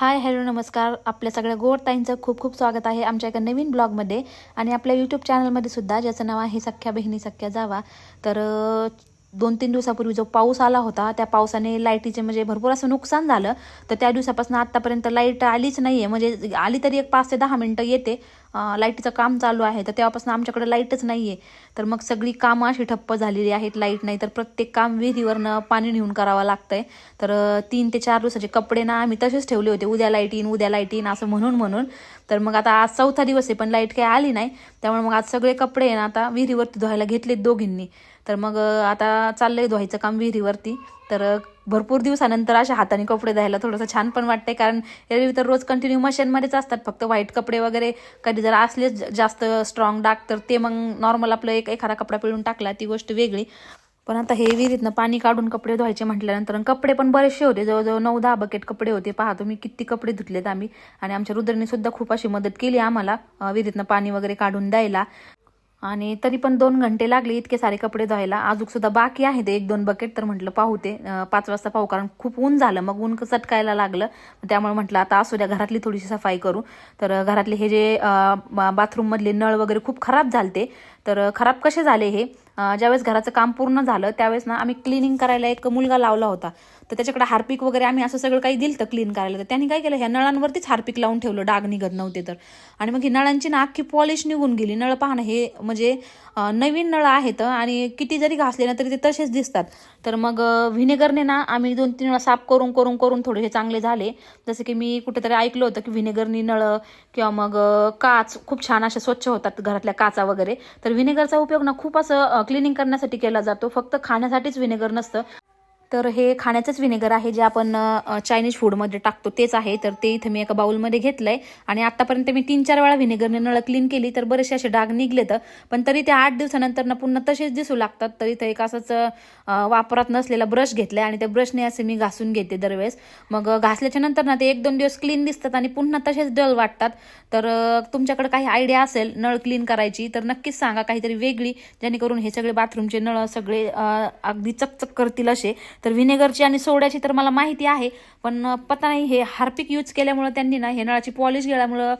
Hi hello नमस्कार. आपल्या सगळ्या गोड ताईंचं खूप खूप स्वागत आहे आमच्या एका नवीन ब्लॉगमध्ये. आणि आपल्या यूट्यूब चॅनलमध्ये सुद्धा ज्याचं नाव आहे सख्या बहिणी सख्या जावा. तर दोन तीन दिवसापूर्वी जो पाऊस आला होता त्या पावसाने लाईटीचे म्हणजे भरपूर असं नुकसान झालं. तर त्या दिवसापासून आत्तापर्यंत लाइट आलीच नाही आहे म्हणजे आली तरी एक पाच ते दहा मिनटं येते. लाईटीचं काम चालू आहे. तर तेव्हापासून आमच्याकडे लाईटच नाही आहे तर मग सगळी कामं अशी ठप्प झालेली आहेत. लाइट नाही तर प्रत्येक काम विहिरीवरनं पाणी नेऊन करावं लागतं आहे तर तीन ते चार दिवसाचे कपडे ना आम्ही तसेच ठेवले होते. उद्या लाइट येईन उद्या लाइट येईन असं म्हणून म्हणून. तर मग आता आज चौथा दिवस आहे पण लाइट काही आली नाही. त्यामुळे मग आज सगळे कपडे आहे ना आता विहिरीवरती धुवायला घेतलेत दोघींनी. तर मग आता चाललंय धुवायचं काम विहिरीवरती. तर भरपूर दिवसानंतर अशा हाताने कपडे द्यायला थोडंसं छान पण वाटतंय. कारण एरवी तर रोज कंटिन्यू मशीनमध्येच असतात. फक्त व्हाईट कपडे वगैरे कधी जर असलेच जास्त स्ट्रॉंग डाग तर ते मग नॉर्मल आपलं एक एखादा कपडा पिळून टाकला ती गोष्ट वेगळी. पण आता हे विहिरीतनं पाणी काढून कपडे धुवायचे म्हटल्यानंतर आणि कपडे पण बरेचसे होते. जवळजवळ नऊ दहा बकेट कपडे होते. पहा तुम्ही किती कपडे धुतलेत आम्ही. आणि आमच्या रुद्रने सुद्धा खूप अशी मदत केली आम्हाला विहिरीतनं पाणी वगैरे काढून द्यायला. आणि तरी पण दोन घंटे लागले इतके सारे कपडे धुवायला. अजूनसुद्धा बाकी आहे ते. एक दोन बकेट तर म्हटलं पाहू ते. पाच वाजता पाहू कारण खूप ऊन झालं. मग ऊन चटकायला लागलं. त्यामुळे म्हटलं आता असू द्या घरातली थोडीशी सफाई करू. तर घरातले हे जे बाथरूममधले नळ वगैरे खूप खराब झालते. तर खराब कसे झाले हे? ज्यावेळेस घराचं काम पूर्ण झालं त्यावेळेस ना आम्ही क्लिनिंग करायला एक मुलगा लावला होता. तर त्याच्याकडे हार्पिक वगैरे आम्ही असं सगळं काही दिलं तर क्लीन करायला. तर त्यांनी काय केलं ह्या नळांवरतीच हार्पिक लावून ठेवलं डाग निघत नव्हते तर. आणि मग ही नळांची ना अख्खी पॉलिश निघून गेली. नळ पाहणं हे म्हणजे नवीन नळ आहेत आणि किती जरी घासले ना तरी ते तसेच दिसतात. तर मग व्हिनेगरने ना आम्ही दोन तीन वेळा साफ करून करून करून थोडेसे चांगले झाले. जसं की मी कुठेतरी ऐकलं होतं की व्हिनेगरनी नळ किंवा मग काच खूप छान अशा स्वच्छ होतात घरातल्या काचा वगैरे. तर व्हिनेगरचा उपयोग ना खूप असं क्लिनिंग करण्यासाठी केला जातो. फक्त खाण्यासाठीच व्हिनेगर नसतं. तर हे खाण्याचंच विनेगर आहे जे आपण चायनीज फूडमध्ये टाकतो. तेच आहे. तर ते इथं मी एका बाउलमध्ये घेतलंय. आणि आतापर्यंत मी तीन चार वेळा व्हिनेगरने नळ क्लीन केली तर बरेचसे असे डाग निघलेत. पण तरी ते आठ दिवसानंतर ना पुन्हा तसेच दिसू लागतात. तर इथं एक असंच वापरात नसलेला ब्रश घेतलाय आणि त्या ब्रशने असे मी घासून घेते दरवेळेस. मग घासल्याच्या नंतर ना ते एक दोन दिवस क्लीन दिसतात आणि पुन्हा तसेच डल वाटतात. तर तुमच्याकडे काही आयडिया असेल नळ क्लीन करायची तर नक्कीच सांगा. काहीतरी वेगळी जेणेकरून हे सगळे बाथरूमचे नळ सगळे अगदी चकचक करतील असे. तर व्हिनेगरची आणि सोड्याची तर मला माहिती आहे पण पता नाही हे हार्पिक यूज केल्यामुळं त्यांनी ना हे नळाची पॉलिश गेल्यामुळं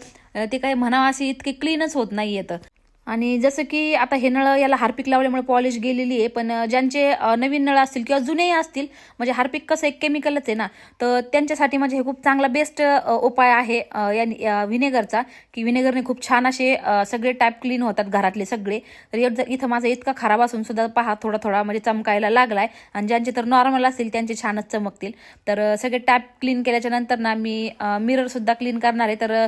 ते काही म्हणावं असे इतके क्लीनच होत नाही येतं आणि जसं की आता हे नळ याला हार्पिक लावल्यामुळे पॉलिश गेलेली आहे पण ज्यांचे नवीन नळ असतील किंवा जुनेही असतील म्हणजे हार्पिक कसं एक केमिकलच आहे ना तर त्यांच्यासाठी म्हणजे हे खूप चांगला बेस्ट उपाय आहे या व्हिनेगरचा की व्हिनेगरने खूप छान असे सगळे टॅप क्लीन होतात घरातले सगळे. तर इथं जर- इथं माझा इतका खराब असून सुद्धा पहा थोडा थोडा म्हणजे चमकायला लागलाय आणि ज्यांचे तर नॉर्मल असतील त्यांचे छानच चमकतील. तर सगळे टॅप क्लीन केल्याच्यानंतर ना मी मिरर सुद्धा क्लीन करणार आहे. तर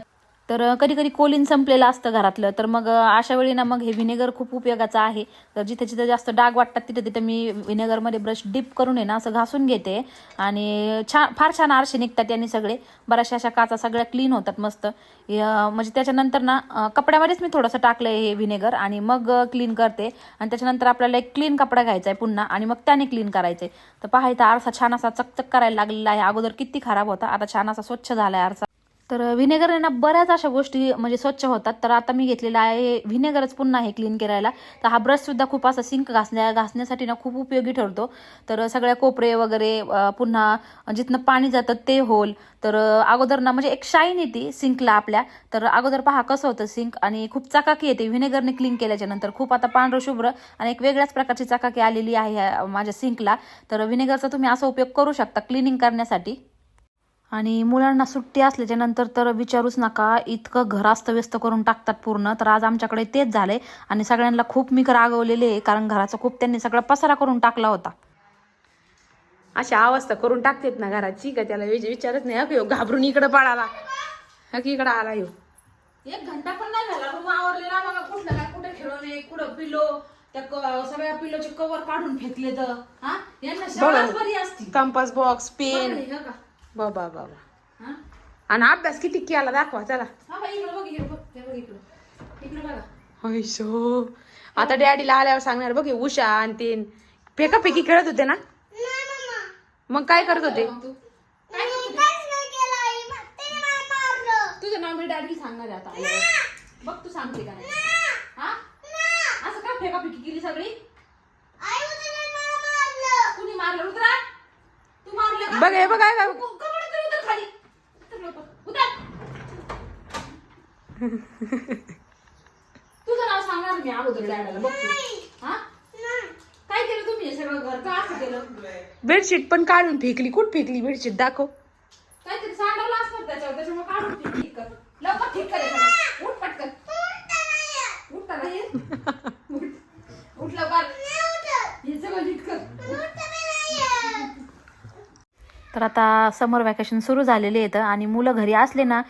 तर कधी कधी कोलिन संपलेलं असतं घरातलं. तर मग अशा वेळी ना मग हे व्हिनेगर खूप उपयोगाचं आहे. तर जिथे जिथे जास्त डाग वाटतात तिथे तिथे मी व्हिनेगरमध्ये ब्रश डिप करून आहे ना असं घासून घेते. आणि छान फार छान आरसे निघतात यांनी सगळे. बऱ्याचशा अशा काचा सगळ्या क्लीन होतात मस्त. म्हणजे त्याच्यानंतर ना कपड्यामध्येच मी थोडंसं टाकलं आहे हे व्हिनेगर आणि मग क्लीन करते. आणि त्याच्यानंतर आपल्याला एक क्लीन कपडा घ्यायचा आहे पुन्हा आणि मग त्याने क्लीन करायचं आहे तर पहा इथं आरसा छान असा चकचक करायला लागलेला आहे. अगोदर किती खराब होता आता छान असा स्वच्छ झाला आहे आरसा. तर व्हिनेगरने ना बऱ्याच अशा गोष्टी म्हणजे स्वच्छ होतात. तर आता मी घेतलेला आहे व्हिनेगरच पुन्हा हे क्लीन करायला. तर हा ब्रशसुद्धा खूप असा सिंक घासण्या घासण्यासाठी ना खूप उपयोगी ठरतो. तर सगळ्या कोपरे वगैरे पुन्हा जिथनं पाणी जातं ते होल. तर अगोदर ना म्हणजे एक शाईन येते सिंकला आपल्या. तर अगोदर पहा कसं होतं सिंक आणि खूप चकाकी येते. व्हिनेगरने क्लीन केल्याच्यानंतर खूप आता पांढरं शुभ्र आणि एक वेगळ्याच प्रकारची चकाकी आलेली आहे ह्या माझ्या सिंकला तर व्हिनेगरचा तुम्ही असा उपयोग करू शकता क्लिनिंग करण्यासाठी. आणि मुलांना सुट्टी असल्याच्या नंतर तर विचारूच नका इतकं घर अस्तव्यस्त करून टाकतात पूर्ण. तर आज आमच्याकडे तेच झालंय आणि सगळ्यांना खूप मी रागवलेले आहे कारण घराचा खूप त्यांनी सगळा पसारा करून टाकला होता. अशा अवस्था करून टाकतेत ना घराची का त्याला विच- विचारत नाही हक ह्यो घाबरून इकडं पळाला. हक इकडं आला ह्यो एक घंटा पण नाही झाला रूम आवरलेला बघा कुठलं काय कुठे खेळवणे कुठं पिलो त्या क- सगळ्या पिलोचे कवर काढून फेकले तर हा? यांना कंपास बॉक्स पेन हे. बाबा बाबा हा? आणि अभ्यास किती केला दाखवा चला. बघा हैशो आता डॅडीला आल्यावर सांगणार बघ उषा आणि ते फेकाफेकी खेळत होते ना? मग काय करत होते? तुझं नाव मी डॅडी सांगणार आता. बघ तू सांगते का असं का फेकाफेकी केली सगळी? बघ हे बघा काय तुझं नाव सांगणार मी अगोदर काय केलं तुम्ही सगळं घर? का असं केलं? बेडशीट पण काढून फेकली. कुठ फेकली बेडशीट? दाखव. काहीतरी सांडायला असतात त्याच्यावर. त्याच्यामुळे काढून ठीक लवकर ठीक कर उठ पटकन. उठता तर आता समर व्हॅकेशन सुरू झालेले आहेत आणि मुलं घरी असले ना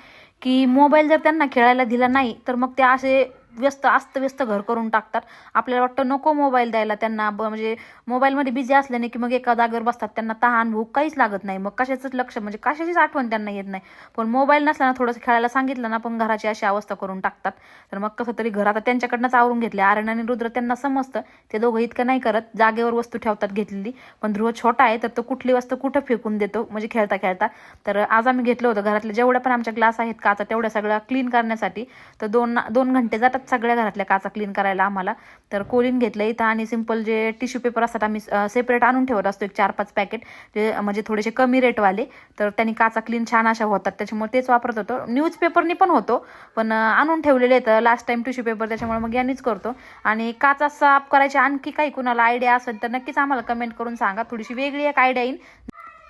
की मोबाईल जर त्यांना खेळायला दिला नाही तर मग ते असे व्यस्त अस्तव्यस्त घर करून टाकतात. आपल्याला वाटतं नको मोबाईल द्यायला त्यांना ब- म्हणजे मोबाईलमध्ये बिझी असल्याने की मग एका जागेवर बसतात त्यांना तहान भूक काहीच लागत नाही. मग कशाचंच लक्ष म्हणजे कशाचीच आठवण त्यांना येत नाही. पण मोबाईल नसल्यानं थोडंसं खेळायला सांगितलं ना पण घराची अशी अवस्था करून टाकतात. तर मग कसं तरी घर आता त्यांच्याकडनंच आवरून घेतले आर्यन आणि रुद्र त्यांना समजतं. ते दोघं इतकं नाही करत. जागेवर वस्तू ठेवतात घेतलेली. पण ध्रुव छोटा आहे तर तो कुठली वस्तू कुठं फेकून देतो? म्हणजे खेळता खेळता. तर आज आम्ही घेतलं होतं घरातले जेवढ्या पण आमच्या ग्लास आहेत काचा तेवढ्या सगळ्या क्लीन करण्यासाठी. तर दोन दोन घंटे जातात सगळ्या घरातल्या काचा क्लीन करायला आम्हाला. तर कोलीन घेतलं इथं आणि सिंपल जे टिश्यू पेपर असतात आम्ही सेपरेट आणून ठेवत असतो एक चार पाच पॅकेट जे म्हणजे थोडेसे कमी रेटवाले तर त्यांनी काचा क्लीन छान अशा होतात. त्याच्यामुळे तेच वापरत होतो. न्यूजपेपरनी पण होतो. पण आणून ठेवलेले आहेत. लास्ट टाइम टिश्यू पेपर त्याच्यामुळे मग यांनीच करतो. आणि काचा साफ करायची आणखी काही कुणाला आयडिया असेल तर नक्कीच आम्हाला कमेंट करून सांगा. थोडीशी वेगळी एक आयडिया येईल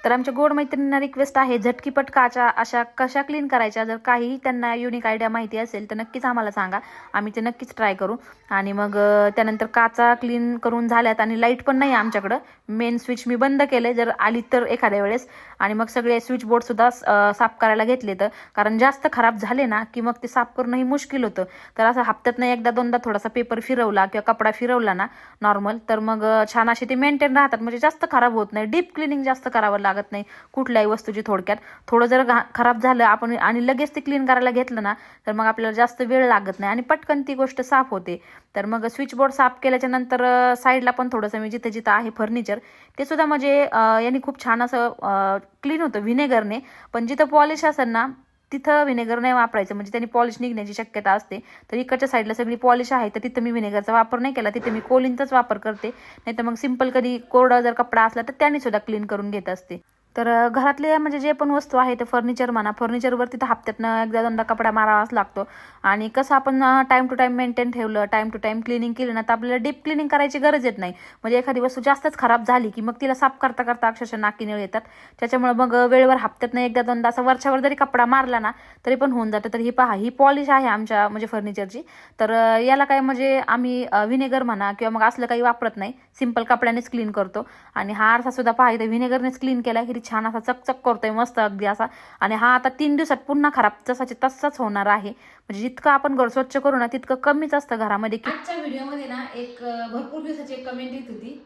तर आमच्या गोड मैत्रिणींना रिक्वेस्ट आहे झटकीपट काचा अशा कशा क्लीन करायच्या? जर काही त्यांना युनिक आयडिया माहिती असेल तर नक्कीच आम्हाला सांगा. आम्ही ते नक्कीच ट्राय करू. आणि मग त्यानंतर काचा क्लीन करून झाल्यात आणि लाइट पण नाही आहे आमच्याकडं. मेन स्विच मी बंद केले जर आली तर एखाद्या वेळेस. आणि मग सगळे स्विच बोर्ड सुद्धा साफ करायला घेतले तर. कारण जास्त खराब झाले ना की मग ते साफ करणंही मुश्किल होतं. तर असं हप्त्यातनं एकदा दोनदा थोडासा पेपर फिरवला किंवा कपडा फिरवला ना नॉर्मल तर मग छान असे ते मेंटेन राहतात. म्हणजे जास्त खराब होत नाही. डीप क्लिनिंग जास्त करावं लागतं. लागत नाही. कुठल्याही वस्तूची थोडक्यात. थोडं जर घा- खराब झालं आपण आणि लगेच ते क्लीन करायला घेतलं ना तर मग आपल्याला जास्त वेळ लागत नाही. आणि पटकन ती गोष्ट साफ होते. तर मग स्विच बोर्ड साफ केल्याच्यानंतर साईडला पण थोडंसं मी जिथं जिथं आहे फर्निचर ते सुद्धा म्हणजे यांनी खूप छान असं क्लीन होतं व्हिनेगरने पण जिथं पॉलिश असेल ना तिथं व्हिनेगर नाही वापरायचं. म्हणजे त्यांनी पॉलिश निघण्याची शक्यता असते. तर इकडच्या साईडला सगळी पॉलिश आहे तर तिथं मी व्हिनेगरचा वापर नाही केला. तिथे मी कोलिनचाच वापर करते. नाही तर मग सिंपल कधी कोरडा जर कपडा असला तर त्याने सुद्धा क्लीन करून घेत असते. तर घरातले म्हणजे जे पण वस्तू आहे ते फर्निचर म्हणा फर्निचरवरती तर हप्त्यातनं एकदा दोनदा कपडा मारावाच लागतो. आणि कसं आपण टाईम टू टाईम मेंटेन ठेवलं टाईम टू टाईम क्लिनिंग केलं ना तर आपल्याला डीप क्लिनिंग करायची गरज येत नाही. म्हणजे एखादी वस्तू जास्तच खराब झाली की मग तिला साफ करता करता अक्षरशः नाकी निळ येतात. त्याच्यामुळे मग वेळेवर हप्त्यातनं एकदा दोनदा असं वरच्यावर जरी कपडा मारला ना तरी पण होऊन जातं. तर ही पहा ही पॉलिश आहे आमच्या म्हणजे फर्निचरची तर याला काय म्हणजे आम्ही व्हिनेगर म्हणा किंवा मग असलं काही वापरत नाही. सिंपल कपड्यानेच क्लीन करतो. आणि हा आरसा सुद्धा पहा इथे व्हिनेगरनेच क्लीन केला की छान असा चकचक करतोय मस्त अगदी असा. आणि हा आता तीन दिवसात पुन्हा खराब तसाचे तसाच होणार आहे. म्हणजे जितकं आपण घर स्वच्छ करू ना तितकं कमीच असतं घरामध्ये. की आजच्या व्हिडिओमध्ये ना एक भरपूर दिवसाची एक कमेंट येत होती.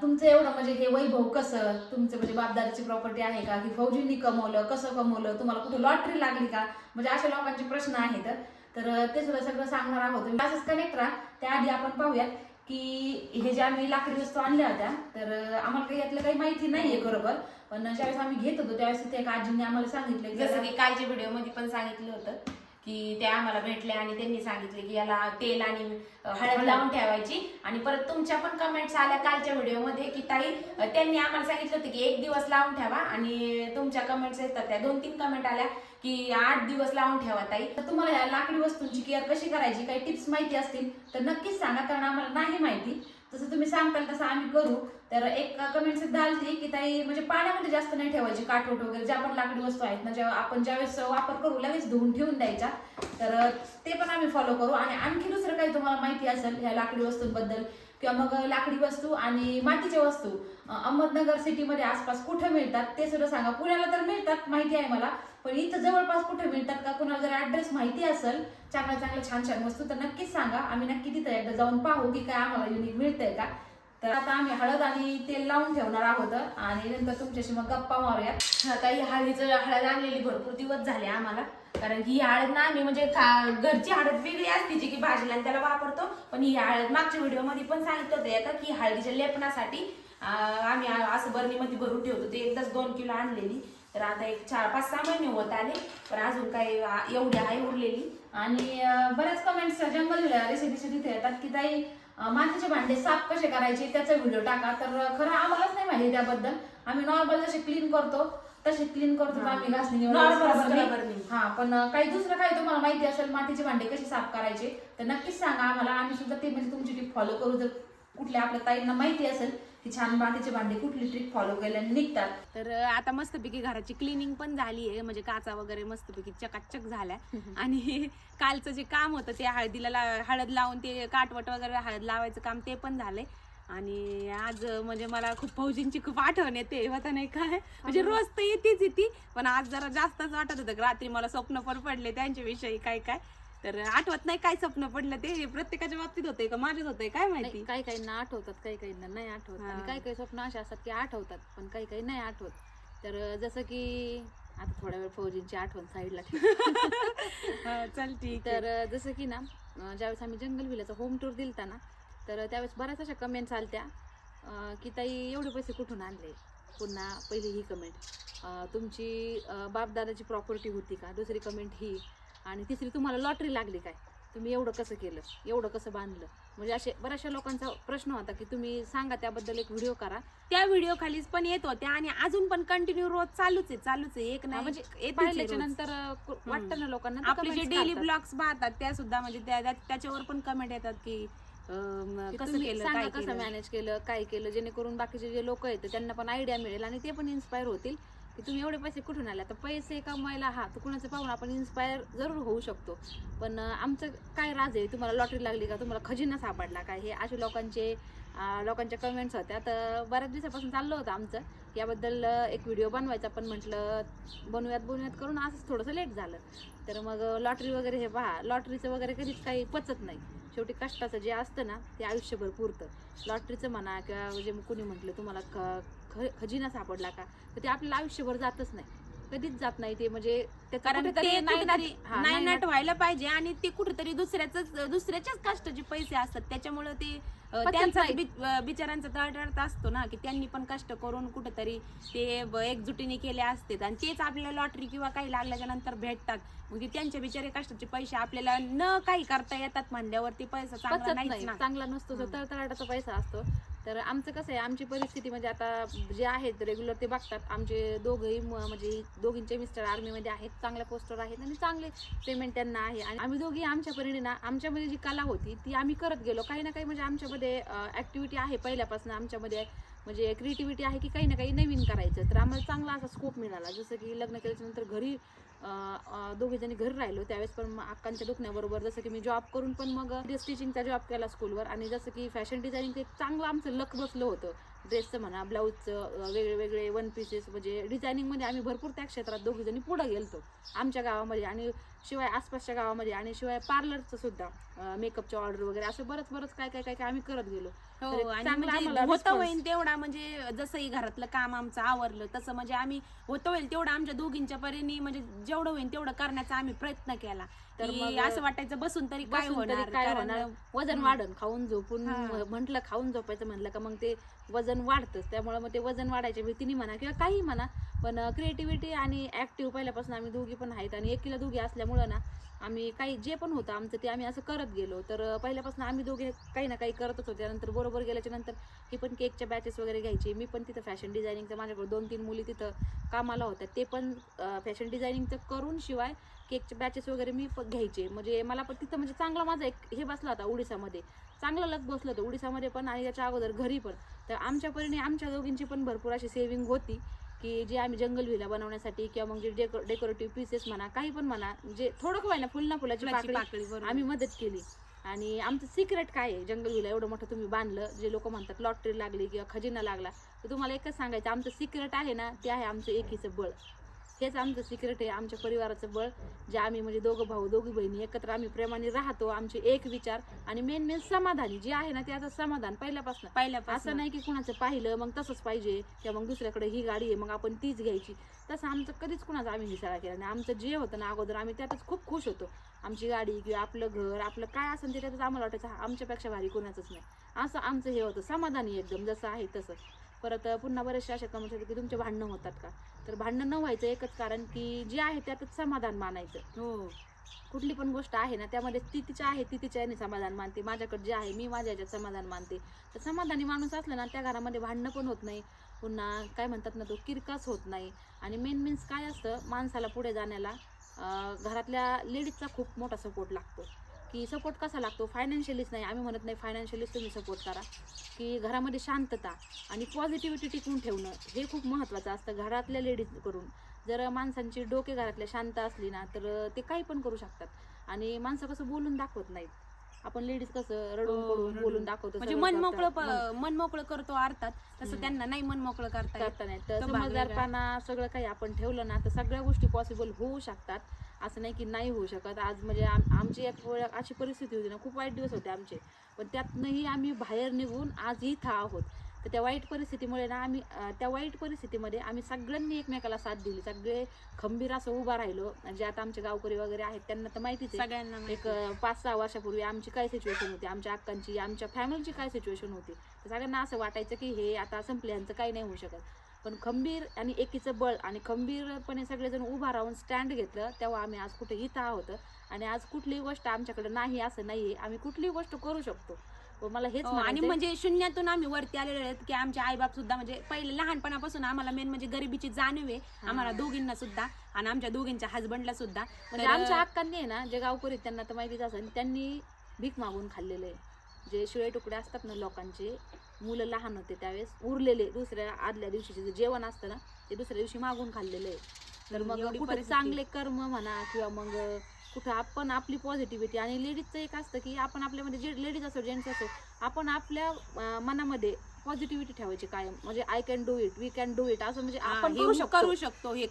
तुमचं एवढं म्हणजे हे वैभव कसं? तुमचं म्हणजे बापदारीची प्रॉपर्टी आहे का? की फौजींनी कमवलं कसं कमवलं? तुम्हाला कुठे लॉटरी लागली का? म्हणजे अशा लोकांचे प्रश्न आहेत. तर ते सुद्धा सगळं सांगणार आहोत. असंच कनेक्ट राहा. त्याआधी आपण पाहूयात. की हे जे आम्ही लाकडी वस्तू आणल्या होत्या तर आम्हाला काही यातलं काही माहिती नाहीये बरोबर पण ज्यावेळेस आम्ही घेत होतो त्यावेळेस एक आजीने आम्हाला सांगितलं की जसं की कालच्या व्हिडिओमध्ये पण सांगितलं होतं की ते आम्हाला भेटले आणि त्यांनी सांगितले की याला तेल आणि हळद लावून ठेवायची. आणि परत तुमच्या पण कमेंट्स आल्या कालच्या व्हिडिओमध्ये की ताई त्यांनी आम्हाला सांगितलं होतं की एक दिवस लावून ठेवा आणि तुमच्या कमेंट्स येतात. त्या दोन तीन कमेंट आल्या. की आठ दिवस लावून ठेवा ताई. तर तुम्हाला या लाकडी वस्तूंची केअर कशी करायची? काही टिप्स माहिती असतील? तर नक्कीच सांगा कारण आम्हाला नाही माहिती. जसं तुम्ही सांगताल तसं आम्ही करू. तर एक कमेंट सुद्धा आली की ताई म्हणजे पाण्यामध्ये जास्त नाही ठेवायची काठवट वगैरे. ज्या पण लाकडी वस्तू आहेत ना ज्या आपण ज्यावेळेस वापर करू लगेच धुवून ठेवून द्यायच्या. तर ते पण आम्ही फॉलो करू. आणि आणखी दुसरं काही तुम्हाला माहिती असेल ह्या लाकडी वस्तूंबद्दल किंवा मग लाकडी वस्तू आणि मातीच्या वस्तू अहमदनगर सिटीमध्ये आसपास कुठे मिळतात ते सुद्धा सांगा. पुण्याला तर मिळतात माहिती आहे मला पण इथं जवळपास कुठे मिळतात का? कुणाला जर ऍड्रेस माहिती असेल चांगल्या चांगल्या छान छान वस्तू तर नक्कीच सांगा. आम्ही नक्की तिथं एकदा जाऊन पाहू की काय आम्हाला युनिक मिळतंय का? तर आता आम्ही हळद आणि तेल लावून ठेवणार आहोत आणि नंतर तुमच्याशी मग गप्पा मारूयात. आता ही हळदीचं हळद आणलेली भरपूर दिवस झाले आम्हाला. कारण की ही हळद ना आम्ही म्हणजे घरची हळद वेगळी असते जी की भाजीला आणि त्याला वापरतो. पण ही हळद मागच्या व्हिडिओमध्ये पण सांगितलं होतं एका की हळदीच्या लेपनासाठी आम्ही असं बरणीमध्ये भरून ठेवतो. ते एकदाच दोन किलो आणलेली. तर आता एक चार पाच सहा महिने होत आले. पण अजून काही एवढी आहे उरलेली. आणि बऱ्याच कमेंट्स जंगल रेसिपी तिथे येतात की ताई मातीचे भांडे साफ कसे करायचे त्याचा व्हिडिओ टाका. तर खरं आम्हालाच नाही माहिती त्याबद्दल. आम्ही नॉर्मल जसे क्लीन करतो तसे क्लीन करतो. आम्ही घासणी. हा पण काही दुसरं काही तुम्हाला माहिती असेल मातीचे भांडे कसे साफ करायचे तर नक्कीच सांगा आम्हाला. आम्ही सुद्धा ते म्हणजे तुमची टिप फॉलो करू. जर कुठल्या आपल्या ताईंना माहिती असेल की छान मातीचे भांडे कुठली ट्रिक फॉलो केल्याने निघतात. तर आता मस्तपैकी घराची क्लिनिंग पण झाली आहे म्हणजे काचा वगैरे मस्तपैकी चकाचक झाल्या. आणि कालचं जे काम होतं ते हळदीला हळद लावून ते काटवट वगैरे हळद लावायचं काम ते पण झालंय. आणि आज म्हणजे मला खूप फौजींची खूप आठवण येते होता नाही काय म्हणजे रोज तर येतेच येते पण आज जरा जास्तच वाटत होतं. रात्री मला स्वप्न पण पडले त्यांच्याविषयी काय काय. तर आठवत नाही काय स्वप्न पडलं ते. प्रत्येकाच्या बाबतीत होतंय का? माझ्याच होतंय. काय माहिती? काही काहींना आठवतात काही काहींना नाही आठवत. आणि काही काही स्वप्न असे असतात की आठवतात पण काही काही नाही आठवत. तर जसं की आता थोड्या वेळ फौजींची आठवण साईडला चल ठीक तर जसं की ना ज्यावेळेस आम्ही जंगल विल्याचा होम टूर दिलता ना तर त्यावेळेस बऱ्याच अशा कमेंट्स आलत्या की ताई एवढे पैसे कुठून आणले? पुन्हा पहिली ही कमेंट तुमची बापदादाची प्रॉपर्टी होती का? दुसरी कमेंट ही. आणि तिसरी तुम्हाला लॉटरी लागली काय? तुम्ही एवढं कसं केलं? एवढं कसं बांधलं? म्हणजे असे बऱ्याचशा लोकांचा प्रश्न होता की तुम्ही सांगा त्याबद्दल एक व्हिडिओ करा. त्या व्हिडिओ खालीच पण येत होत्या आणि अजून पण कंटिन्यू रोज चालूच आहे चालूच आहे. एक नाही म्हणजे पाहिल्याच्या. नंतर वाटतं ना लोकांना? आपले जे डेली. ब्लॉग्स पाहतात त्या सुद्धा म्हणजे त्या त्या- त्याच्यावर पण कमेंट येतात की कसं केलं काय कसं मॅनेज केलं काय केलं जेणेकरून बाकीचे जे लोक आहेत त्यांना पण आयडिया मिळेल आणि ते पण इन्स्पायर होतील. की तुम्ही एवढे पैसे कुठून आले? तर पैसे कमवायला हा तर कुणाचं पाहून आपण इन्स्पायर जरूर होऊ शकतो. पण आमचं काय राज आहे? तुम्हाला लॉटरी लागली का? तुम्हाला खजिना सापडला काय हे असे लोकांचे लोकांच्या कमेंट्स होत्या. तर बऱ्याच दिवसापासून चाललं होतं आमचं. याबद्दल एक व्हिडिओ बनवायचा पण म्हटलं बनवूयात बनवूयात करून असंच थोडंसं लेट झालं. तर मग लॉटरी वगैरे हे पहा. लॉटरीचं वगैरे कधीच काही पचत नाही. शेवटी कष्टाचं जे असतं ना ते आयुष्यभर पुरतं. लॉटरीचं म्हणा किंवा म्हणजे मग कुणी म्हटलं तुम्हाला ख- ख- खजिना सापडला का? तर ते आपल्याला आयुष्यभर जातच नाही. कधीच जात नाही ते म्हणजे कारण ते नाही नाट- व्हायला पाहिजे आणि ते कुठेतरी दुसऱ्याच दुसऱ्याच्याच कष्टाचे पैसे असतात. त्याच्यामुळे ते त्यांचा बिचारांचा तळतळत असतो ना की त्यांनी पण कष्ट करून कुठेतरी ते एकजुटीने केले असतात आणि तेच आपल्याला लॉटरी किंवा काही लागल्याच्या नंतर भेटतात. ते त्यांच्या बिचारे कष्टाचे पैसे आपल्याला न काही करता येतात म्हणल्यावरती पैसा चांगला नसतो हम्म. तळतळाटाचा पैसा असतो. तर आमचं कसं आहे आमची परिस्थिती म्हणजे आता जे आहेत रेग्युलर ते बघतात. आमचे दोघंही म- म्हणजे दोघींचे मिस्टर आर्मीमध्ये आहेत चांगल्या पोस्टर आहेत आणि चांगले पेमेंट त्यांना आहे. आणि आम्ही दोघी आमच्या परीने ना आमच्यामध्ये जी कला होती ती आम्ही करत गेलो. काही ना काही म्हणजे आमच्यामध्ये ॲक्टिव्हिटी आहे पहिल्यापासून आमच्यामध्ये म्हणजे क्रिएटिव्हिटी आहे की काही ना काही नवीन करायचं. तर आम्हाला चांगला असा स्कोप मिळाला. जसं की लग्न केल्याच्यानंतर घरी दोघेजणी घरी राहिलो त्यावेळेस पण मग अक्कांच्या दुखण्याबरोबर जसं की मी जॉब करून पण मग स्टिचिंगचा जॉब केला स्कूलवर आणि जसं की फॅशन डिझायनिंग एक चांगलं आमचं लक बसलं होतं. ड्रेसचं म्हणा ब्लाऊजचं वेगळे वेगळे वन पीसेस म्हणजे डिझायनिंगमध्ये आम्ही भरपूर त्या क्षेत्रात दोघीजणी पुढं गेलतो. आमच्या गावामध्ये आणि शिवाय आसपासच्या गावामध्ये आणि शिवाय पार्लरचं सुद्धा मेकअपचे ऑर्डर वगैरे असं बरंच बरंच काय काय काय काय आम्ही करत गेलो. हो आणि म्हणजे होतं होईल तेवढा म्हणजे जसंही घरातलं काम आमचं आवरलं तसं म्हणजे आम्ही होतं होईल तेवढं आमच्या दोघींच्या परीने म्हणजे जेवढं होईल तेवढं करण्याचा आम्ही प्रयत्न केला. तर तर मग असं वाटायचं बसून तरी काय बसून तरी होणार? काय कारण होणार? वजन हम्म. वाढन खाऊन झोपून हा. म्हटलं खाऊन झोपायचं म्हणलं का मग ते वजन वाढतंच. त्यामुळे मग ते वजन वाढायच्या भीतीने म्हणा किंवा काही म्हणा. पण क्रिएटिव्हिटी आणि ऍक्टिव्ह पहिल्यापासून आम्ही दोघी पण आहेत आणि एकीला दोघी असल्यामुळं ना आम्ही काही जे पण होतं आमचं ते आम्ही असं करत गेलो. तर पहिल्यापासून आम्ही दोघे काही ना काही करतच होते. नंतर बरोबर गेल्याच्यानंतर हे पण केकच्या बॅचेस वगैरे घ्यायचे. मी पण तिथं फॅशन डिझायनिंगचं माझ्याकडे दोन तीन मुली तिथं कामाला होत्या. ते पण फॅशन डिझायनिंगचं करून शिवाय केकचे बॅचेस वगैरे मी घ्यायचे. म्हणजे मला पण तिथं म्हणजे चांगला माझा एक हे बसला होता उडीसामध्ये. चांगलं लग बसलं होतं उडीसामध्ये पण आणि त्याच्या अगोदर घरी पण. तर आमच्या परीने आमच्या दोघींची पण भरपूर अशी सेविंग होती की जे आम्ही जंगल व्हिला बनवण्यासाठी किंवा मग जे डेको डेकोरेटिव्ह पीसेस म्हणा काही पण म्हणा जे थोडं फुल ना फुलाची फुलाची पाकळी. आम्ही मदत केली. आणि आमचं सिक्रेट काय आहे? जंगल व्हिला एवढं मोठं तुम्ही बांधलं जे लोक म्हणतात लॉटरी लागली किंवा खजिना लागला तर तुम्हाला एकच सांगायचं आमचं सिक्रेट आहे ना ते आहे आमचं एकीचं बळ. हेच आमचं सिक्रेट आहे आमच्या परिवाराचं बळ. जे आम्ही म्हणजे दोघं भाऊ दोघी बहिणी एकत्र आम्ही प्रेमाने राहतो आमचे एक विचार आणि मेन मेन समाधानी. जे आहे ना त्याचं समाधान पहिल्यापासून. पहिल्यापासून. असं नाही की कुणाचं पाहिलं मग तसंच पाहिजे किंवा मग दुसऱ्याकडे ही गाडी आहे मग आपण तीच घ्यायची. तसं आमचं कधीच कुणाचा आम्ही निसाळा केला नाही. आमचं जे होतं ना अगोदर आम्ही त्यातच खूप खुश होतो. आमची गाडी किंवा आपलं घर आपलं काय असेल ते त्यातच आम्हाला वाटायचं आमच्यापेक्षा भारी कोणाचंच नाही. असं आमचं हे होतं समाधानी एकदम जसं आहे तसं. परत पुन्हा बरेचसे असे कमेंट होते की तुमचे भांडणं होतात का? तर भांडणं न व्हायचं एकच कारण की जे आहे त्यातच समाधान मानायचं. हो. कुठली पण गोष्ट आहे ना त्यामध्ये ती तिच्या आहे ती तिच्या याने समाधान मानते. माझ्याकडे जे आहे मी माझ्या याच्यात समाधान मानते. तर समाधानी माणूस असला ना त्या घरामध्ये भांडणं पण होत नाही. पुन्हा काय म्हणतात ना तो किरकास होत नाही. आणि मेन मीन्स काय असतं माणसाला पुढे जाण्याला घरातल्या लेडीजचा खूप मोठा सपोर्ट लागतो. की सपोर्ट कसा लागतो? फायनान्शियलीच नाही आम्ही म्हणत नाही फायनान्शियलीच तुम्ही सपोर्ट करा. की घरामध्ये शांतता आणि पॉझिटिव्हिटी टिकून ठेवणं हे खूप महत्त्वाचं असतं घरातल्या लेडीज करून जर माणसांची डोके घरातल्या शांत असली ना तर ते काही पण करू शकतात. आणि माणसं कसं बोलून दाखवत नाहीत. आपण लेडीज कसं रडून हो, पडून रडून. बोलून दाखवतो म्हणजे मन मोकळं मन मोकळं करतो अर्थात तसं. त्यांना नाही मन मोकळं करता. करता नाही. तर समजदारपणा सगळं काही आपण ठेवलं ना तर सगळ्या गोष्टी पॉसिबल होऊ शकतात. असं नाही की नाही होऊ शकत. आज म्हणजे आम- आमची एक वेळ अशी परिस्थिती होती ना खूप वाईट दिवस होते आमचे. पण त्यातनंही आम्ही बाहेर निघून आज इथं आहोत. तर त्या वाईट परिस्थितीमुळे ना आम्ही त्या वाईट परिस्थितीमध्ये आम्ही सगळ्यांनी एकमेकाला साथ दिली. सगळे खंबीर असं उभा राहिलो. जे आता आमचे गावकरी वगैरे आहेत त्यांना तर माहितीच आहे. सगळ्यांना एक पाच सहा वर्षापूर्वी आमची काय सिच्युएशन होती? आमच्या अक्कांची आमच्या फॅमिलीची काय सिच्युएशन होती? तर सगळ्यांना असं वाटायचं की हे आता संपले ह्यांचं काही नाही होऊ शकत. पण खंबीर आणि एकीचं बळ आणि खंबीरपणे सगळेजण उभा राहून स्टँड घेतलं तेव्हा आम्ही आज कुठे इथं आहोत आणि आज कुठलीही गोष्ट आमच्याकडे नाही असं नाहीये. आम्ही कुठलीही गोष्ट करू शकतो. मला हेच हो, आणि म्हणजे शून्यातून आम्ही वरती आलेलो आहेत की आमचे आईबाप सुद्धा म्हणजे पहिले लहानपणापासून आम्हाला मेन म्हणजे गरिबीची जाणीव आहे. आम्हाला दोघींना सुद्धा आणि आमच्या दोघींच्या हजबंडला सुद्धा. म्हणजे आमच्या अक्कांनी आहे ना जे गावकरी त्यांना तर माहितीच असेल त्यांनी भीक मागून खाल्लेलं आहे. जे शिळे तुकडे असतात ना लोकांचे मुलं लहान होते त्यावेळेस उरलेले दुसऱ्या आदल्या दिवशीचे जे जेवण असतं ना ते दुसऱ्या दिवशी मागून खाल्लेलं. आहे तर मग कुठे. चांगले कर्म म्हणा किंवा मग कुठं आपण आपली पॉझिटिव्हिटी आणि लेडीजचं एक असतं की आपण आपल्यामध्ये जे लेडीज असो जेंट्स असो आपण आपल्या मनामध्ये पॉझिटिव्हिटी ठेवायची कायम. म्हणजे I can do it we can do it असं म्हणजे हा, आपण हे करू हो- शकतो. हे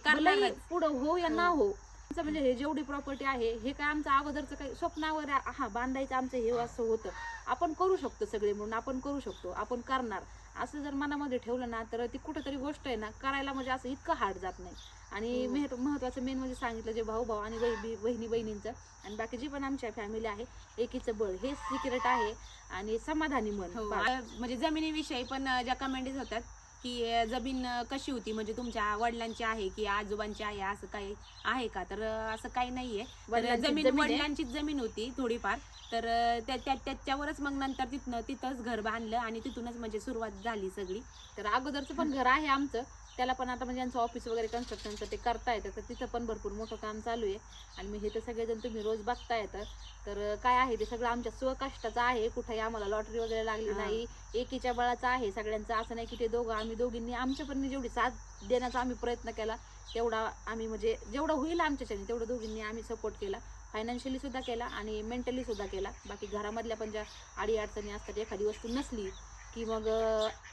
पुढं हो या ना हो. आमचं म्हणजे हे जेवढी प्रॉपर्टी आहे हे काय आमचं अगोदरचं काही स्वप्नावर हा बांधायचं आमचं हे असं होतं. आपण करू शकतो सगळे म्हणून आपण करू शकतो आपण करणार. असं जर मनामध्ये ठेवलं ना तर ती कुठेतरी गोष्ट आहे ना करायला म्हणजे असं इतकं हार्ड जात नाही. आणि हो. मेह- महत्वाचं मेन म्हणजे सांगितलं जे भाऊ भाऊ आणि बहिणी बहिणी बहिणींचं. आणि बाकी जी पण आमच्या फॅमिली आहे एकीचं बळ. हे सिक्रेट आहे आणि समाधानी मन. हो, म्हणजे जमिनीविषयी पण ज्या कमेंट्स होतात की जमीन कशी होती? म्हणजे तुमच्या वडिलांची आहे की आजोबांची आहे? असं काही आहे का? तर असं काही नाहीये. तर वडिलांचीच जमीन जमीन आहे. वडिलांचीच जमीन होती थोडीफार. तर अ, त्या त्या- त्याच्यावरच मग नंतर तिथनं तिथंच घर बांधलं आणि तिथूनच म्हणजे सुरुवात झाली सगळी. तर अगोदरचं पण घर आहे आमचं. त्याला पण आता म्हणजे यांचं ऑफिस वगैरे कन्स्ट्रक्शनचं ते करता येतं तर तिथं पण भरपूर मोठं काम चालू आहे. आणि मी हे तर सगळेजण तुम्ही रोज बघता येतं तर काय आहे ते सगळं आमच्या स्वकष्टाचं आहे. कुठेही आम्हाला लॉटरी वगैरे लागली. नाही. एकीच्या बळाचं आहे. सगळ्यांचं असं नाही की ते दोघं आम्ही दोघींनी आमच्या पण जेवढी साथ देण्याचा आम्ही प्रयत्न केला तेवढा आम्ही म्हणजे जेवढं होईल आमच्याच्याने तेवढं दोघींनी आम्ही सपोर्ट केला. फायनान्शियली सुद्धा केला आणि मेंटली सुद्धा केला. बाकी घरामधल्या पण ज्या अडी अडचणी असतात एखादी वस्तू नसली की मग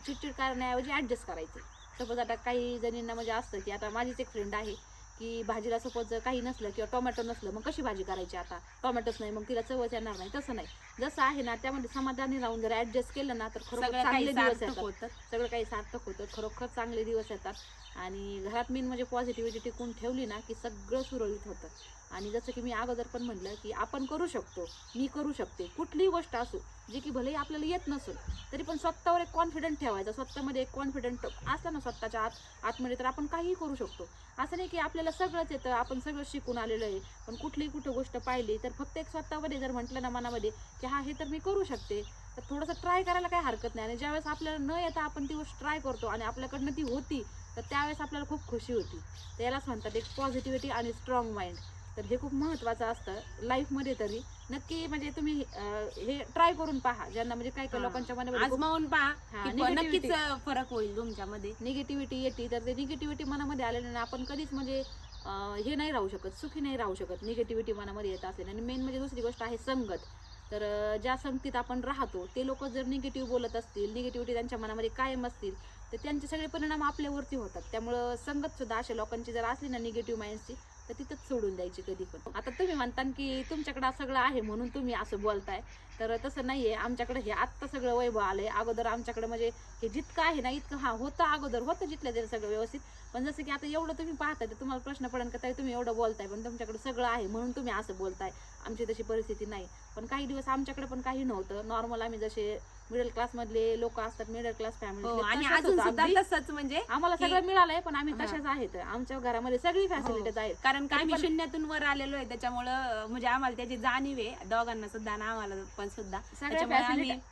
चिडचिड करण्याऐवजी ॲडजस्ट करायचे. सपोज आता काही जणींना म्हणजे असतं की आता माझीच एक फ्रेंड आहे की भाजीला सपोज काही नसलं किंवा टोमॅटो नसलं मग कशी भाजी करायची आता? टोमॅटोच नाही मग तिला चवच येणार नाही तसं नाही. जसं आहे ना त्यामध्ये समाधानी राहून जर ऍडजस्ट केलं ना तर खरोखर चांगले दिवस येतात. सगळं काही सार्थक होतं खरोखर चांगले दिवस येतात. आणि घरात मेन म्हणजे पॉझिटिव्हिटी टिकून ठेवली ना की सगळं सुरळीत होतं. आणि जसं की मी अगोदर पण म्हटलं की आपण करू शकतो मी करू शकते. कुठलीही गोष्ट असो जी की भलेही आपल्याला येत नसेल तरी पण स्वतःवर एक कॉन्फिडंट ठेवायचा. स्वतःमध्ये एक कॉन्फिडंट असला ना स्वतःच्या आत आतमध्ये तर आपण काहीही करू शकतो. असं नाही की आपल्याला सगळंच येतं आपण सगळं शिकून आलेलं आहे पण कुठलीही कुठं गोष्ट पाहिली तर फक्त एक स्वतःमध्ये जर म्हटलं ना मनामध्ये की हा हे तर मी करू शकते तर थोडंसं ट्राय करायला काही हरकत नाही. आणि ज्यावेळेस आपल्याला न येता आपण ती गोष्ट ट्राय करतो आणि आपल्याकडनं ती होती तर त्यावेळेस आपल्याला खूप खुशी होती. तर यालाच म्हणतात एक पॉझिटिव्हिटी आणि स्ट्रॉंग माइंड तर हे खूप महत्त्वाचं असतं. लाईफमध्ये तरी. नक्की म्हणजे तुम्ही अं, हे ट्राय करून पहा. ज्यांना म्हणजे काय काय हा. लोकांच्या मनामध्ये आजमावून पहा. negativity. नक्कीच अ, फरक होईल तुमच्यामध्ये. निगेटिव्हिटी येते तर ते निगेटिव्हिटी मनामध्ये आलेलं ना आपण कधीच म्हणजे अं, हे नाही राहू शकत सुखी नाही राहू शकत. निगेटिव्हिटी मनामध्ये येत असेल आणि मेन म्हणजे दुसरी गोष्ट आहे संगत. तर अं, ज्या संगतीत आपण राहतो ते लोक जर निगेटिव्ह बोलत असतील निगेटिव्हिटी त्यांच्या मनामध्ये कायम असतील तर त्यांचे सगळे परिणाम आपल्यावरती होतात. त्यामुळं संगत सुद्धा अशा लोकांची जर असली ना निगेटिव्ह माइंडची तर तिथंच सोडून द्यायची कधी पण. आता तुम्ही म्हणता की तुमच्याकडे सगळं आहे म्हणून तुम्ही असं बोलताय. तर तसं नाहीये. आमच्याकडे हे आत्ता सगळं वैभव आलंय. अगोदर आमच्याकडे म्हणजे हे जितकं आहे ना इतकं हा होतं अगोदर. होतं जितलं तिथे सगळं व्यवस्थित. पण जसं की आता एवढं तुम्ही पाहताय तर तुम्हाला प्रश्न पडेल का? ताई तुम्ही एवढं बोलताय पण तुमच्याकडे सगळं आहे म्हणून तुम्ही असं बोलताय. आमची तशी परिस्थिती नाही. पण काही दिवस आमच्याकडे पण काही नव्हतं. नॉर्मल आम्ही जसे मिडल क्लास मधले लोक असतात मिडल क्लास हो फॅमिली आणि अजून सुद्धा तसंच म्हणजे आम्हाला सगळं मिळालंय पण आम्ही हा. तशाच आहेत. आमच्या घरामध्ये सगळी फॅसिलिटीज आहेत. कारण का आम्ही शून्यातून वर आलेलो आहे त्याच्यामुळं म्हणजे आम्हाला त्याची जाणीव आहे. दोघांना सुद्धा आणि आम्हाला पण सुद्धा.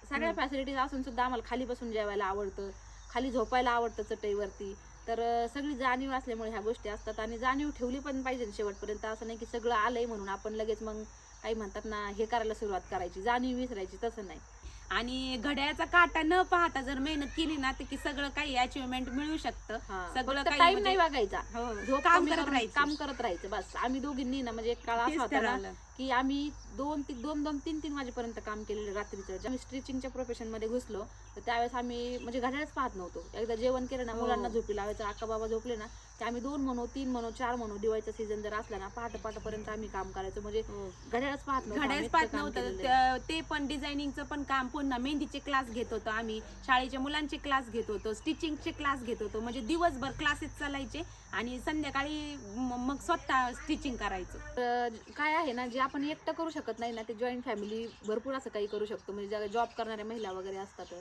सगळ्या फॅसिलिटीज असून सुद्धा आम्हाला खाली बसून जेवायला आवडतं. खाली झोपायला आवडतं चटईवरती. तर सगळी जाणीव असल्यामुळे ह्या गोष्टी असतात आणि जाणीव ठेवली पण पाहिजे शेवटपर्यंत. असं नाही की सगळं आलंय म्हणून आपण लगेच मग काही म्हणतात ना हे करायला सुरुवात करायची. जाणीव विसरायची तसं नाही. आणि घड्याळाचा काटा न पाहता जर मेहनत केली ना तर की सगळं काही अचिव्हमेंट मिळू शकतं. सगळं काही टाइम म्हणजे- नाही बघायचा हो, काम करत राहायचं. काम करत राहायचं. बस. आम्ही दोघींनी ना म्हणजे एक काळ असा होता ना. की आम्ही दोन ती दोन दोन तीन तीन वाजेपर्यंत काम केलेलं रात्रीचं. जेव्हा आम्ही स्टिचिंगच्या प्रोफेशनमध्ये घुसलो तर त्यावेळेस आम्ही म्हणजे घड्याळच पाहत नव्हतो. एकदा जेवण केलं ना हो. मुलांना झोपी लावायचं अक्का बाबा झोपले ना की आम्ही दोन म्हणू तीन म्हणू चार म्हणू दिवाळीचा सीझन जर असला ना पहाटे पहाटेपर्यंत आम्ही काम करायचो. म्हणजे घड्याळच पाहत नव्हतो आम्ही घड्याळच इतकं पाहत काम नव्हतं. केलेलं आहे. त्या- ते पण डिझायनिंगचं पण काम. पुन्हा मेहंदीचे क्लास घेत होतो आम्ही. शाळेच्या मुलांचे क्लास घेत होतो. स्टिचिंगचे क्लास घेत होतो. म्हणजे दिवसभर क्लासेस चालायचे. आणि संध्याकाळी मग स्वतः स्टिचिंग करायचं. तर काय आहे ना जे आपण एकटं करू शकत नाही ना ते जॉईंट फॅमिली भरपूर असं काही करू शकतो. म्हणजे ज्या जॉब करणाऱ्या महिला वगैरे असतात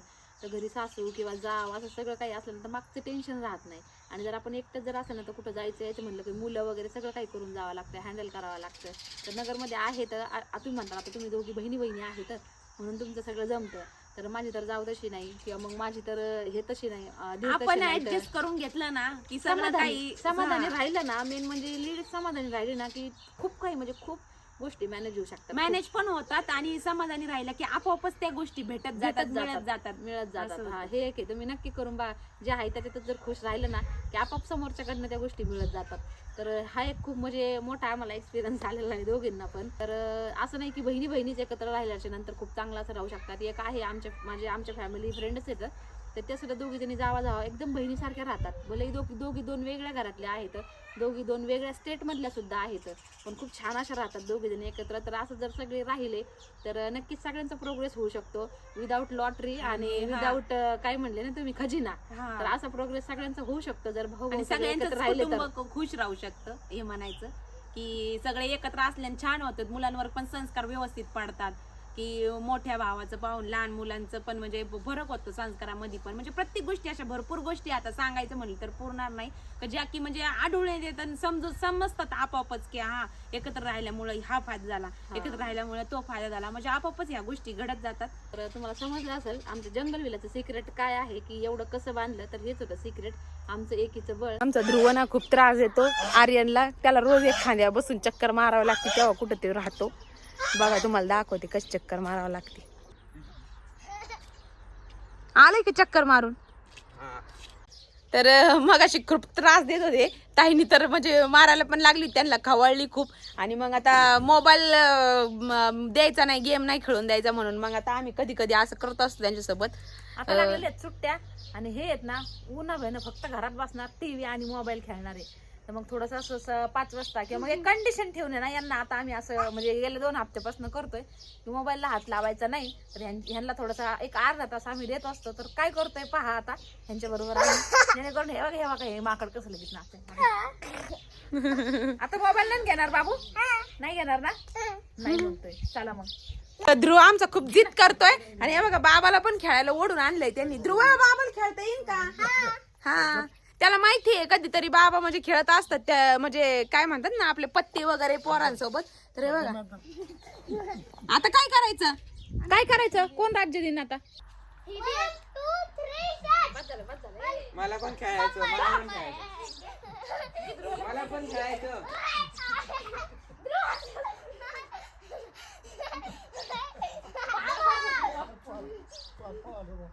तर घरी सासू किंवा जाव असं सगळं काही असलं ना तर मागचं टेन्शन राहत नाही. आणि जर आपण एकटं जर असेल ना तर कुठं जायचं यायचं म्हणलं की मुलं वगैरे सगळं काही करून जावं लागतं हँडल करावं लागतं. तर नगरमध्ये आहे तर तुम्ही म्हणता आता तुम्ही दोघी बहिणी बहिणी आहेत म्हणून तुमचं सगळं जमतं. तर माझी तर जाऊ तशी नाही किंवा मग माझी तर हे तशी नाही अं, दीर तशी आपण नाही तर- ऍडजस्ट करून घेतलं ना की सगळं समाधानी काही समाधानी. राहिलं ना मेन म्हणजे लेडीज समाधानी राहिली ना की खूप काही म्हणजे खूप गोष्टी मॅनेज होऊ शकतात. मॅनेज पण होतात आणि समाधानी राहिलं की आपोआपच त्या गोष्टी भेटत जातात मिळत जातात. मिळत जातात. असं हा. हे एक आहे. तुम्ही नक्की करून बा जे आहे त्याच्यातच जर खुश राहिलं ना की आपाप समोरच्याकडनं त्या गोष्टी मिळत जातात. तर हा एक खूप म्हणजे मोठा आम्हाला एक्सपिरियन्स आलेला आहे दोघींना पण. तर असं नाही की बहिणी बहिणीच एकत्र राहिल्याच्या नंतर खूप चांगलं असं राहू शकतात. एक आहे आमच्या माझे आमच्या फॅमिली फ्रेंडच येतं तर त्या सुद्धा दोघी जणी जावा जावा एकदम बहिणीसारख्या राहतात. भले दोघी दोघी दोन वेगळ्या घरातल्या आहेत दोघी दोन वेगळ्या स्टेट मधल्या सुद्धा आहेत पण खूप छान अशा राहतात दोघी जणी एकत्र. तर असं जर सगळे राहिले तर नक्कीच सगळ्यांचा प्रोग्रेस होऊ शकतो. विदाऊट लॉटरी आणि. विदाऊट काय म्हणले ना तुम्ही खजिना. तर असा प्रोग्रेस सगळ्यांचा होऊ शकतो. जर भाऊ सगळ्यांचं राहिले खुश राहू शकतं हे म्हणायचं. की सगळे एकत्र असल्याने छान होतात. मुलांवर पण संस्कार व्यवस्थित पडतात. की मोठ्या भावाचं पाहून लहान मुलांचं पण म्हणजे फरक होतो संस्कारामध्ये पण. म्हणजे प्रत्येक गोष्टी अशा भरपूर गोष्टी आता सांगायचं म्हणलं तर पुरणार नाही. का ज्या की म्हणजे आढळून येतात आणि समजून समजतात आपोआपच की हा एकत्र राहिल्यामुळे हा फायदा झाला. एकत्र राहिल्यामुळे तो फायदा झाला. म्हणजे आपोआपच ह्या गोष्टी घडत जातात. तर तुम्हाला समजलं असेल आमचं जंगल विलाचं सिक्रेट काय आहे की एवढं कसं बांधलं तर हेच होतं सिक्रेट आमचं एकीचं बळ. आमचा ध्रुव ना खूप त्रास देतो. आर्यनला त्याला रोज एक खांद्या बसून चक्कर मारावं लागते तेव्हा कुठं ते राहतो. बघा तुम्हाला दाखवते कशी चक्कर मारावं लागते. आले की चक्कर मारून? तर मग अशी खूप त्रास देत होते. ताईनी तर म्हणजे मारायला पण लागली त्यांना खवळली खूप. आणि मग आता मोबाईल द्यायचा नाही गेम नाही खेळून द्यायचा म्हणून. मग आता आम्ही कधी कधी असं करत असतो त्यांच्यासोबत. आता लागलेल्या आहेत सुट्ट्या. आणि हे आहेत ना उन्हा फक्त घरात बसणार टीव्ही आणि मोबाईल खेळणार. आहे तर मग थोडंसं असं असं पाच वाजता किंवा मग एक कंडिशन ठेवून ना यांना आता आम्ही असं म्हणजे गेल्या दोन हप्त्यापासून करतोय. की मोबाईलला हात लावायचा नाही तर ह्यांना थोडासा एक अर्धा तास आम्ही देत असतो. तर काय करतोय पहा आता ह्यांच्या बरोबर आम्ही. जेणेकरून हे बघा हे बघा हे माकड कसं लगेच नाचते आता मोबाईल नाही घेणार बाबू? नाही घेणार ना? नाही म्हणतोय. चला मग. ध्रुव आमचा खूप जिद करतोय. आणि हे बघा बाबाला पण खेळायला ओढून आणलंय त्यांनी. ध्रुव बाबाला खेळता येईल का? हा. त्याला माहिती आहे कधीतरी बाबा म्हणजे खेळत असतात त्या म्हणजे काय म्हणतात ना आपले पत्ते वगैरे पोरांसोबत. तर हे बघा. आता काय करायचं? काय करायचं? कोण राज्य देईन आता? मला पण खेळायचं मला पण खेळायचं. मला पण खेळायचं.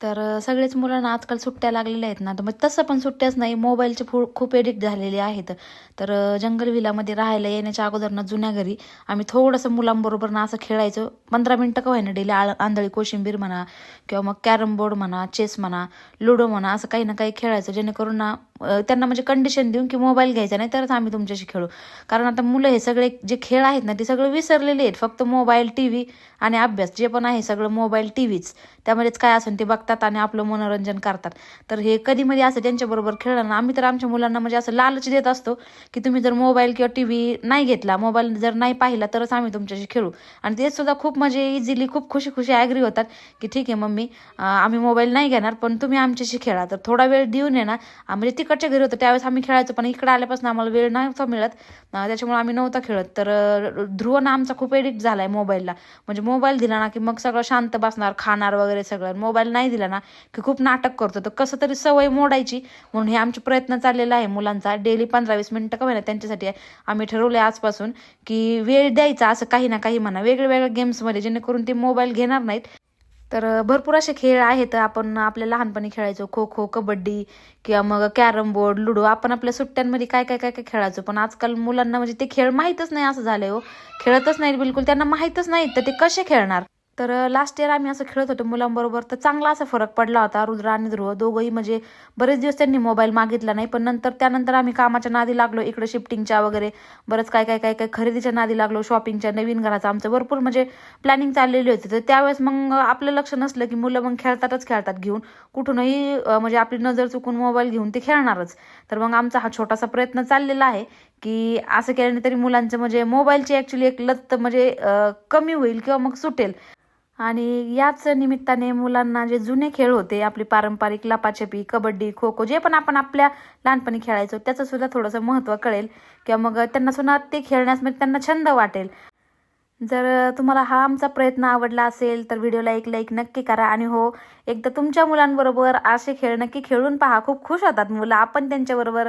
तर सगळेच मुलांना आजकाल सुट्ट्या लागलेल्या आहेत ना. तर मग तसं पण सुट्ट्याच नाही. मोबाईलचे फू खूप एडिक्ट झालेले आहेत. तर जंगल विलामध्ये राहायला येण्याच्या अगोदर ना जुन्या घरी आम्ही थोडंसं मुलांबरोबर ना असं खेळायचो. पंधरा मिनटं का व्हायना डेली आळ आंधळी कोशिंबीर म्हणा किंवा मग कॅरम बोर्ड म्हणा चेस म्हणा लुडो म्हणा असं काही ना काही खेळायचं. जेणेकरून ना त्यांना म्हणजे कंडिशन देऊन की मोबाईल घ्यायचा नाही तरच आम्ही तुमच्याशी खेळू. कारण आता मुलं हे सगळे जे खेळ आहेत ना ते सगळं विसरलेले आहेत. फक्त मोबाईल टी व्ही आणि अभ्यास जे पण आहे सगळं मोबाईल टी व्हीच त्यामध्येच काय असेल ते बघतात आणि आपलं मनोरंजन करतात. तर हे कधी मध्ये असं त्यांच्याबरोबर खेळणार आम्ही तर आमच्या मुलांना म्हणजे असं लालच देत असतो की तुम्ही जर मोबाईल किंवा टी व्ही नाही घेतला मोबाईल जर नाही पाहिला तरच आम्ही तुमच्याशी खेळू. आणि ते सुद्धा खूप म्हणजे इझिली खूप खुशी खुशी ॲग्री होतात की ठीक आहे मम्मी आम्ही मोबाईल नाही घेणार पण तुम्ही आमच्याशी खेळा. तर थोडा वेळ देऊन येणार ना म्हणजे ती तिकडच्या घरी होतं त्यावेळेस आम्ही खेळायचो पण इकडे आल्यापासून आम्हाला वेळ नव्हता मिळत. त्याच्यामुळे आम्ही नव्हता खेळत. तर ध्रुव ना आमचा खूप एडिक्ट झाला आहे मोबाईलला म्हणजे मोबाईल दिला ना की मग सगळं शांत बसणार खाणार वगैरे सगळं. मोबाईल नाही दिला ना की खूप नाटक करतो. तर कसं तरी सवय मोडायची. म्हणून हे आमचे प्रयत्न चाललेला आहे मुलांचा. डेली पंधरा वीस मिनिटं का होईना त्यांच्यासाठी आहे. आम्ही ठरवलं आजपासून की वेळ द्यायचा असं काही ना काही म्हणा. वेगळ्या वेगळ्या गेम्समध्ये जेणेकरून ते मोबाईल घेणार नाहीत. तर भरपूर असे खेळ आहेत. आपण आपल्या लहानपणी खेळायचो खो खो कबड्डी किंवा मग कॅरम बोर्ड लुडो. आपण आपल्या सुट्ट्यांमध्ये काय काय काय काय खेळायचो. पण आजकाल मुलांना म्हणजे ते खेळ माहीतच नाही असं झालंय हो. खेळतच नाहीत बिलकुल. त्यांना माहीतच नाही तर ते कसे खेळणार? तर लास्ट इयर आम्ही असं खेळत होतो मुलांबरोबर. तर चांगला असा फरक पडला होता रुद्र आणि ध्रुव. दोघंही म्हणजे बरेच दिवस त्यांनी मोबाईल मागितला नाही पण नंतर त्यानंतर आम्ही कामाच्या नादी लागलो इकडे शिफ्टिंगच्या वगैरे. बरंच काय काय काय काय खरेदीच्या नादी लागलो शॉपिंगच्या नवीन घराचं आमचं भरपूर म्हणजे प्लॅनिंग चाललेली होती. तर त्यावेळेस मग आपलं लक्ष नसलं की मुलं मग खेळतातच खेळतात घेऊन. कुठूनही म्हणजे आपली नजर चुकून मोबाईल घेऊन ते खेळणारच. तर मग आमचा हा छोटासा प्रयत्न चाललेला आहे की असं केल्याने तरी मुलांचं म्हणजे मोबाईलची ॲक्च्युली एक लत म्हणजे कमी होईल किंवा मग सुटेल. आणि याच निमित्ताने मुलांना जे जुने खेळ होते आपली पारंपरिक लपाछपी कबड्डी खो खो जे पण आपण आपल्या लहानपणी खेळायचो त्याचं सुद्धा थोडंसं महत्त्व कळेल. किंवा मग त्यांना सुद्धा ते खेळण्यास म्हणजे त्यांना छंद वाटेल. जर तुम्हाला हा आमचा प्रयत्न आवडला असेल तर व्हिडिओला एक लाईक नक्की करा. आणि हो एकदा तुमच्या मुलांबरोबर असे खेळ नक्की खेळून पहा. खूप खुश होतात मुलं. आपण त्यांच्याबरोबर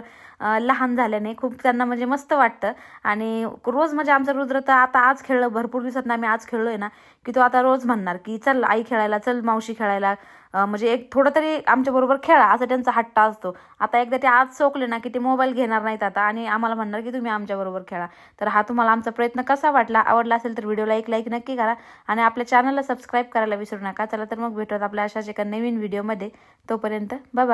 लहान झाल्याने खूप त्यांना म्हणजे मस्त वाटतं. आणि रोज म्हणजे आमचा रुद्र तर आता आज खेळलं भरपूर दिवसात ना आम्ही आज खेळलो आहे ना की तो आता रोज म्हणणार की चल आई खेळायला चल मावशी खेळायला म्हणजे एक थोडं तरी आमच्याबरोबर खेळा असं त्यांचा हट्टा असतो. आता एकदा ते आज सोकले ना की ते मोबाईल घेणार नाहीत आता आणि आम्हाला म्हणणार की तुम्ही आमच्याबरोबर खेळा. तर हा तुम्हाला आमचा प्रयत्न कसा वाटला आवडला असेल तर व्हिडिओला एक लाईक नक्की करा आणि आपल्या चॅनलला सबस्क्राईब करायला विसरू नका. चला तर मग भेटूयात आपल्या अशाच एका नवीन व्हिडिओमध्ये तोपर्यंत बाय